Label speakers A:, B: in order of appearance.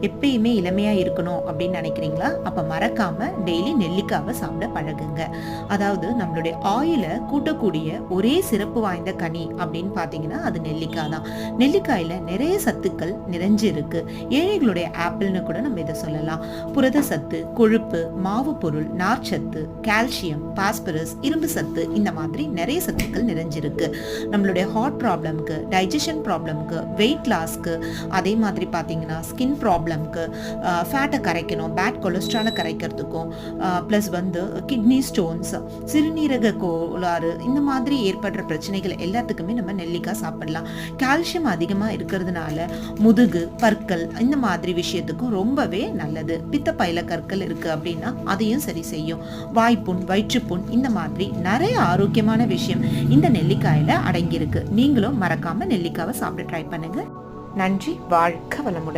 A: எப்பயுமே இளமையா இருக்கணும் அப்படின்னு நினைக்கிறீங்களா? அப்ப மறக்காம டெய்லி நெல்லிக்காவை சாப்பிட பழகுங்க. அதாவது நம்மளுடைய ஆயிலை கூட்டக்கூடிய ஒரே சிறப்பு வாய்ந்த கனி அப்படின்னு பாத்தீங்கன்னா அது நெல்லிக்காய் தான். நெல்லிக்காயில நிறைய சத்துக்கள் நிறைஞ்சு இருக்கு ஏழைகளுடைய ஆப்பிள்னு கூட நம்ம இதை சொல்லலாம். புரத சத்து கொழுப்பு மாவு பொருள் நார்ச்சத்து கால்சியம் பாஸ்பரஸ் இரும்பு சத்து இந்த மாதிரி நிறைய சத்துக்கள் நிறைஞ்சிருக்கு. நம்மளுடைய ஹார்ட் ப்ராப்ளம்க்கு டைஜஷன் ப்ராப்ளம்க்கு வெயிட் லாஸ்க்கு அதே மாதிரி பார்த்தீங்கன்னா ஸ்கின் ப்ராப்ளம் ப்ராப்ளம்க்கு ஃபேட்டை கரைக்கணும் பேட் கொலஸ்ட்ராலை கரைக்கிறதுக்கும் ப்ளஸ் வந்து கிட்னி ஸ்டோன்ஸ் சிறுநீரக கோளாறு இந்த மாதிரி ஏற்படுற பிரச்சனைகள் எல்லாத்துக்குமே நம்ம நெல்லிக்காய் சாப்பிடலாம். கால்சியம் அதிகமாக இருக்கிறதுனால முதுகு பற்கள் இந்த மாதிரி விஷயத்துக்கும் ரொம்பவே நல்லது. பித்தப்பையில கற்கள் இருக்குது அப்படின்னா அதையும் சரி செய்யும். வாய்ப்புண் வயிற்றுப்புண் இந்த மாதிரி நிறைய ஆரோக்கியமான விஷயம் இந்த நெல்லிக்காயில் அடங்கியிருக்கு. நீங்களும் மறக்காமல் நெல்லிக்காவை சாப்பிட ட்ரை பண்ணுங்க. நன்றி வாழ்க்க வளமுடன்.